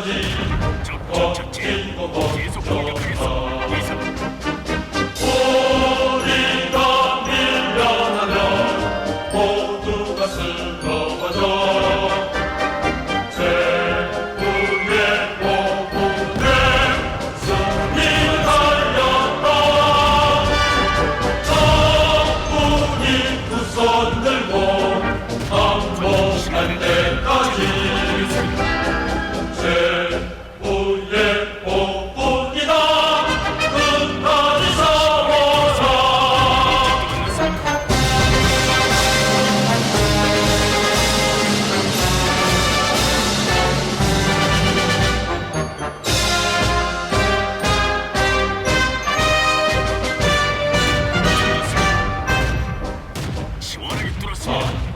끝까지. 적진공법 계속 공격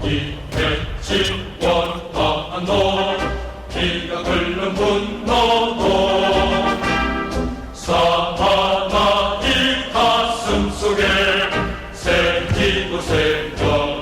이백십 원한도. 비가 끓는 분노도. 사나이 가슴 속에 새기고 새겨.